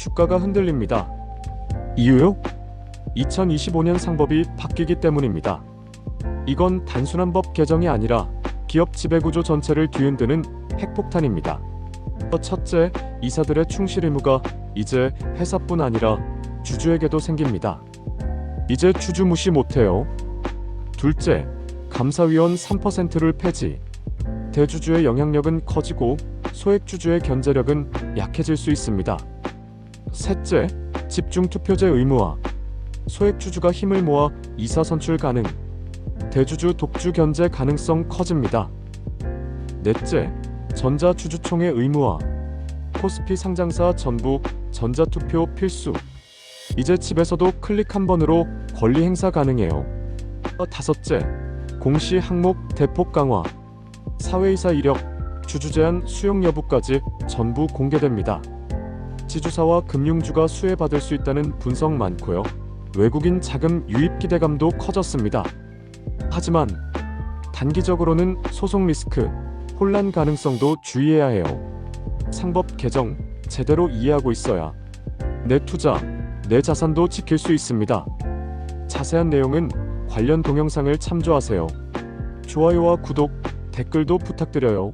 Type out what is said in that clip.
주가가 흔들립니다. 이유요? 2025년 상법이 바뀌기 때문입니다. 이건 단순한 법 개정이 아니라 기업 지배구조 전체를 뒤흔드는 핵폭탄입니다. 첫째, 이사들의 충실 의무가 이제 회사뿐 아니라 주주에게도 생깁니다. 이제 주주 무시 못해요. 둘째, 감사위원 3%를 폐지. 대주주의 영향력은 커지고 소액주주의 견제력은 약해질 수 있습니다. 셋째, 집중 투표제 의무화. 소액주주가 힘을 모아 이사 선출 가능. 대주주 독주 견제 가능성 커집니다. 넷째, 전자주주총회 의무화. 코스피 상장사 전부 전자투표 필수. 이제 집에서도 클릭 한 번으로 권리 행사 가능해요. 어, 다섯째, 공시 항목 대폭 강화. 사회이사 이력, 주주 제한 수용 여부까지 전부 공개됩니다. 지주사와 금융주가 수혜받을 수 있다는 분석 많고요. 외국인 자금 유입 기대감도 커졌습니다. 하지만 단기적으로는 소송 리스크, 혼란 가능성도 주의해야 해요. 상법 개정 제대로 이해하고 있어야 내 투자, 내 자산도 지킬 수 있습니다. 자세한 내용은 관련 동영상을 참조하세요. 좋아요와 구독, 댓글도 부탁드려요.